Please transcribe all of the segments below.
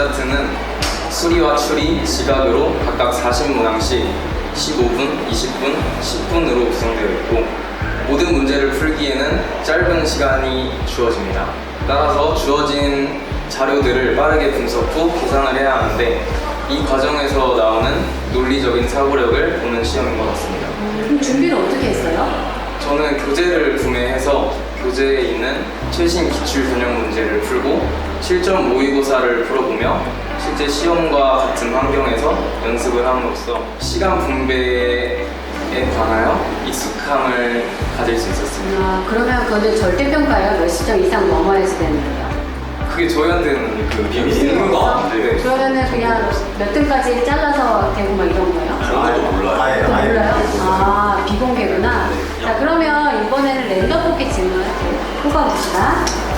기사트는 수리와 추리, 지각으로 각각 40문항씩 15분, 20분, 10분으로 구성되어 있고 모든 문제를 풀기에는 짧은 시간이 주어집니다. 따라서 주어진 자료들을 빠르게 분석 후 계산을 해야 하는데 이 과정에서 나오는 논리적인 사고력을 보는 시험인 것 같습니다. 그럼 준비를 어떻게 했어요? 저는 교재를 구매해서 교재에 있는 최신 기출 전형 문제를 풀고 실전 모의고사를 풀어보며 실제 시험과 같은 환경에서 연습을 함으로써 시간 분배에 관하여 익숙함을 가질 수 있었습니다. 아, 그러면 그거는 절대평가예요? 몇 시점 이상 넘어야지 되는 거예요? 그게 저희한테는 그 있는 거 같은데 그러면은 그냥 몇 등까지 잘라서 되고 막 이런 거예요? 아무도 몰라요. 아예 또 아예 몰라요? 아, 비공개구나. 자, 그러면 이번에는 랜덤 뽑기 질문을 뽑아봅시다.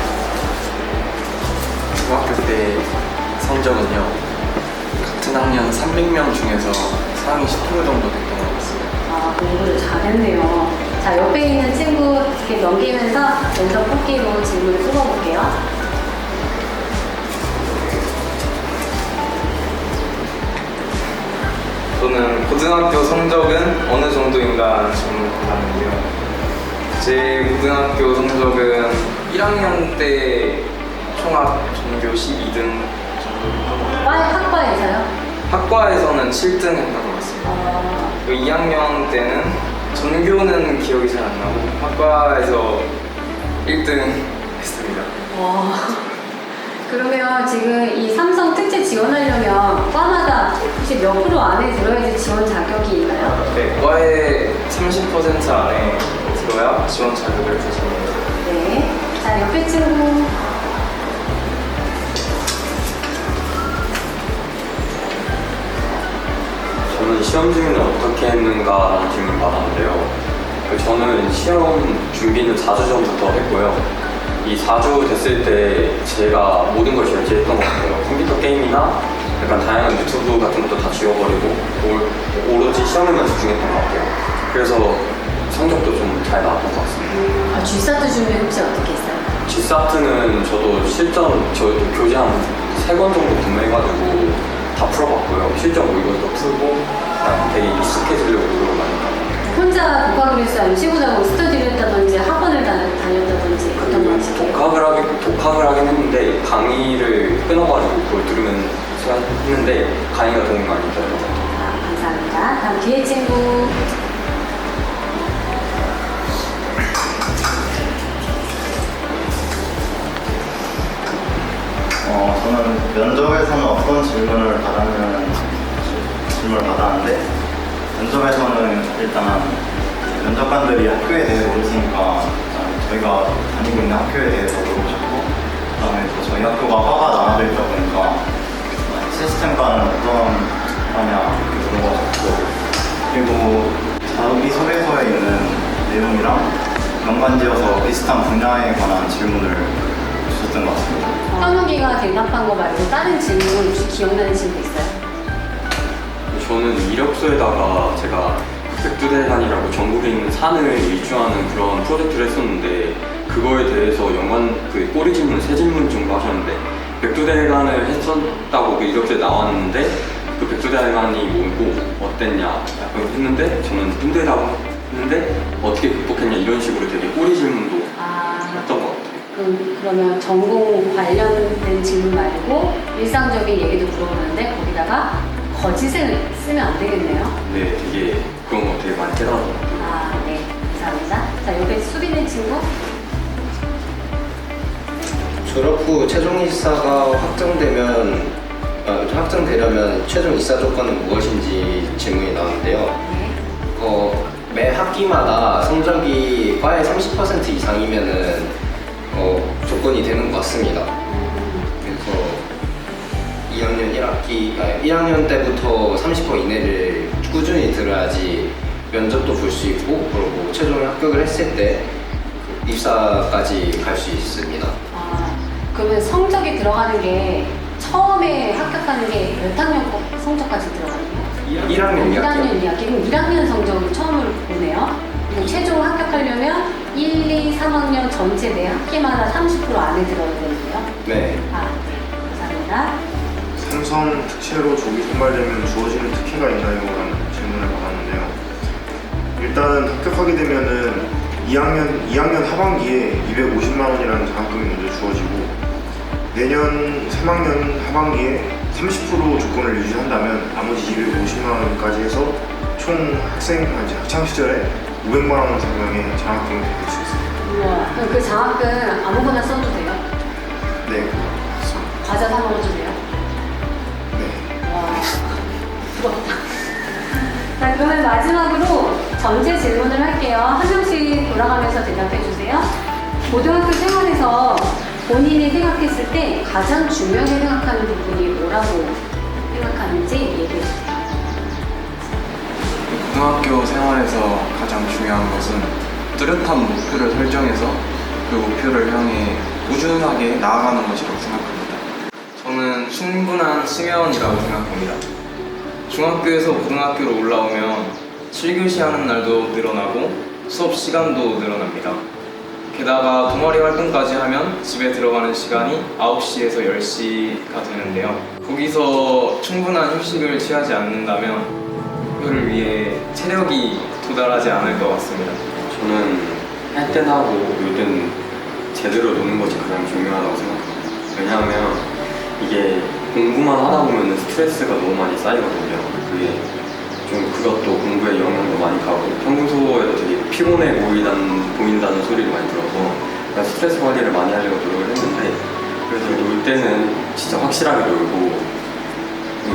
중학교 때 성적은요 같은 학년 300명 중에서 상위 10% 정도 됐던 것 같습니다. 아, 공부를 잘했네요. 자, 옆에 있는 친구 이렇게 넘기면서 랜덤 뽑기로 질문을 뽑아볼게요. 저는 고등학교 성적은 어느 정도인가 질문을 받았는데요. 제 고등학교 성적은 1학년 때 총합 전교 12등 정도 과 학과에서요? 학과에서는 7등 했던 것 같습니다. 어, 그 2학년 때는 전교는 기억이 잘 안 나고 학과에서 1등 했습니다. 와. 그러면 지금 이 삼성 특채 지원하려면 과마다 혹시 몇 프로 안에 들어야지 지원 자격이 있나요? 네, 과에 30% 안에 들어야 지원 자격을 가집니다. 네. 자, 옆에 친구. 저는 시험 준비는 어떻게 했는가라는 질문을 받았는데요. 그 저는 시험 준비는 4주 전부터 했고요. 이 4주 됐을 때 제가 모든 걸 결제했던 것 같아요. 컴퓨터 게임이나 약간 다양한 유튜브 같은 것도 다 지워버리고 오- 오로지 시험에만 집중했던 것 같아요. 그래서 성적도 좀 잘 나왔던 것 같습니다. 아, G사트 준비 혹시 어떻게 했어요? G사트는 저도 실전, 저도 교재 한 세 권 정도 구매해가지고 다 풀어봤고요. 실전 모의고사도 풀고 그냥 되게 익숙해지려고 노력을 많이 했어요. 혼자 독학을 했어요? 아니면 친구들하고 스터디를 했다든지 학원을 다, 다녔다든지 어떤 방식이에요? 독학을 하긴, 독학을 하긴 했는데 강의를 끊어가지고 그걸 들으면서 했는데 강의가 도움이 많이 같아요. 아, 감사합니다. 다음 뒤에 친구. 어, 저는 면접에서는 어떤 질문을 받았냐는 질- 질문을 받았는데 면접에서는 일단 면접관들이 학교에 대해 모르시니까 저희가 다니고 있는 학교에 대해서 물어보셨고 그다음에 또 저희 학교가 과가 나눠져 있다 보니까 시스템과는 어떤 하냐 물어보셨고 그리고 자기 소개서에 있는 내용이랑 연관지어서 비슷한 분야에 관한 질문을 주셨던 것 같습니다. 현욱이가 대답한 거 말고 다른 질문 혹시 기억나는 친구 있어요? 저는 이력서에다가 제가 백두대간이라고 전국에 있는 산을 일주하는 그런 프로젝트를 했었는데 그거에 대해서 연관 그 꼬리 질문 세 질문 정도 하셨는데 백두대간을 했었다고 그 이력서에 나왔는데 그 백두대간이 뭐고 어땠냐 약간 했는데 저는 힘들다고 했는데 어떻게 극복했냐 이런 식으로 되게 꼬리 질문도 그, 그러면 전공 관련된 질문 말고 일상적인 얘기도 물어보는데 거기다가 거짓을 쓰면 안 되겠네요. 네, 되게 그런 거 되게 많이 깨달았던 것 같아요. 아, 네. 감사합니다. 자, 옆에 수빈의 친구. 졸업 후 최종 이사가 확정되면 아, 확정되려면 최종 이사 조건은 무엇인지 질문이 나왔는데요. 네. 어, 매 학기마다 성적이 과의 30% 이상이면은 어, 조건이 되는 것 같습니다. 그래서 2학년 1학기, 아, 1학년 때부터 30% 이내를 꾸준히 들어야지 면접도 볼 수 있고 그리고 최종 합격을 했을 때 입사까지 갈 수 있습니다. 아, 그러면 성적이 들어가는 게 처음에 합격하는 게 몇 학년 거 성적까지 들어가는 거예요? 1학년 1학년 2학기. 그럼 1학년 성적을 처음으로 보네요. 그리고 최종 합격하려면 1, 2, 3학년 전체 내 학기마다 30% 안에 들어야 되는데요. 네. 아, 네. 감사합니다. 삼성 특채로 조기 선발되면 주어지는 특혜가 있나요? 라는 질문을 받았는데요. 일단은 합격하게 되면은 2학년, 2학년 하반기에 250만 원이라는 장학금이 먼저 주어지고 내년 3학년 하반기에 30% 조건을 유지한다면 나머지 250만 원까지 해서 총 학생, 아니 학창 시절에 500만 원 상당의 장학금을 받을 수 있습니다. 우와. 그럼 그 장학금 아무거나 써도 돼요? 네, 그렇습니다. 과자 사 먹어도 돼요? 네. 와. 부럽다. 자, 그러면 마지막으로 전체 질문을 할게요. 한 명씩 돌아가면서 대답해 주세요. 고등학교 생활에서 본인이 생각했을 때 가장 중요하게 생각하는 부분이 뭐라고 생각하는지 얘기해 주세요. 고등학교 생활에서 가장 중요한 것은 뚜렷한 목표를 설정해서 그 목표를 향해 꾸준하게 나아가는 것이라고 생각합니다. 저는 충분한 수면이라고 생각합니다. 중학교에서 고등학교로 올라오면 7교시 하는 날도 늘어나고 수업 시간도 늘어납니다. 게다가 동아리 활동까지 하면 집에 들어가는 시간이 9시에서 10시가 되는데요. 거기서 충분한 휴식을 취하지 않는다면 목표를 위해 체력이 도달하지 않을 것 같습니다. 저는 할 땐 하고 놀땐 제대로 노는 것이 가장 중요하다고 생각합니다. 왜냐하면 이게 공부만 하다 보면 스트레스가 너무 많이 쌓이거든요. 그게 좀 그것도 공부에 영향도 많이 가고 평소에도 되게 피곤해 보인다는, 보인다는 소리를 많이 들어서 스트레스 관리를 많이 하려고 노력을 했는데 그래서 놀 때는 진짜 확실하게 놀고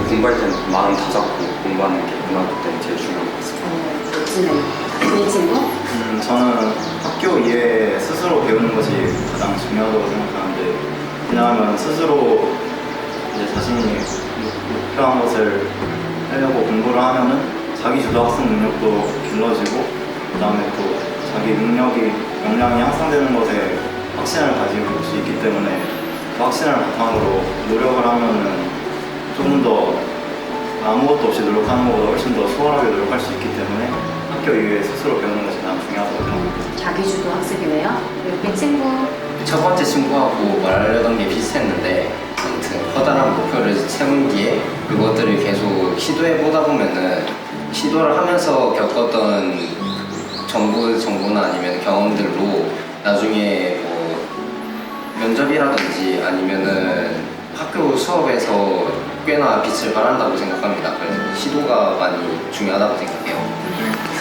공부할 때는 마음 다 잡고 공부하는 게 고등학교 때는 제일 중요한 것 같습니다. 어, 멋지네요. 이 친구? 음, 저는 학교 이외에 스스로 배우는 것이 가장 중요하다고 생각하는데 왜냐하면 스스로 이제 자신이 목- 목표한 것을 하려고 공부를 하면은 자기 주도 학습 능력도 길러지고 그다음에 또 자기 능력이 역량이 향상되는 것에 확신을 가지고 수 있기 때문에 그 확신을 바탕으로 노력을 하면은 조금 더 아무것도 없이 노력하는 것보다 훨씬 더 수월하게 노력할 수 있기 때문에 학교 이외에 스스로 배우는 것이 가장 중요하다고 생각합니다. 자기주도 학습이네요. 옆에 친구. 첫 번째 친구하고 말하려던 게 비슷했는데 아무튼 커다란 목표를 세운 뒤에 그것들을 계속 시도해 보다 보면은 시도를 하면서 겪었던 정보 정보나 아니면 경험들로 나중에 뭐 면접이라든지 아니면은 학교 수업에서 꽤나 빛을 발한다고 생각합니다. 그래서 시도가 많이 중요하다고 생각해요.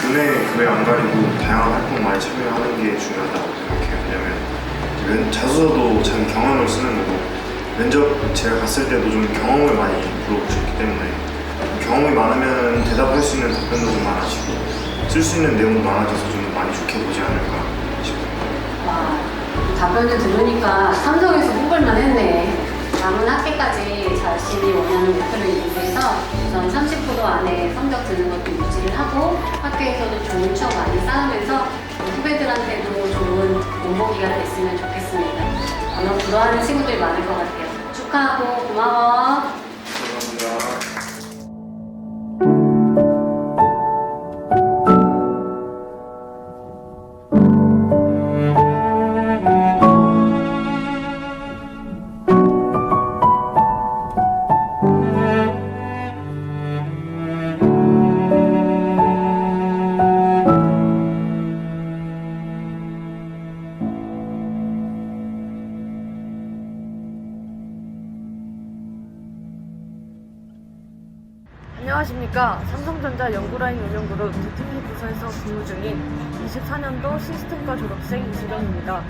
교내 교회 안 가리고 다양한 활동 많이 참여하는 게 중요하다고 생각해요. 왜냐면 면, 자소서도 자기 경험을 쓰는 거고 면접 제가 갔을 때도 좀 경험을 많이 물어보셨기 때문에 경험이 많으면 대답할 수 있는 답변도 좀 많아지고 쓸 수 있는 내용도 많아져서 좀 많이 좋게 보지 않을까 싶어요. 와, 답변을 들으니까 삼성에서 뽑을만 했네. 남은 학기까지 자신이 원하는 목표를 이루기 위해서 우선 30% 안에 성적 드는 것도 유지를 하고 학교에서도 좋은 추억 많이 쌓으면서 후배들한테도 좋은 공부기가 됐으면 좋겠습니다. 아마 부러워하는 친구들이 많을 것 같아요. 축하하고 고마워. 감사합니다. 안녕하십니까. 삼성전자 연구라인 운영그룹 대통령 부서에서 근무 중인 24년도 시스템과 졸업생 이수경입니다.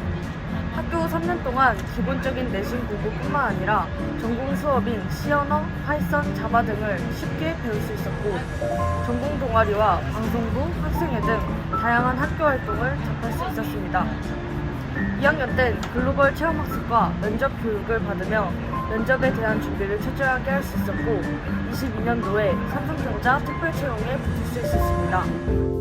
학교 3년 동안 기본적인 내신 공부뿐만 아니라 전공 수업인 C언어, 파이썬, 자바 등을 쉽게 배울 수 있었고 전공 동아리와 방송부, 학생회 등 다양한 학교 활동을 접할 수 있었습니다. 2학년 땐 글로벌 체험학습과 면접 교육을 받으며 면접에 대한 준비를 철저하게 할 수 있었고 22년도에 삼성전자 특별 채용에 붙을 수 있었습니다.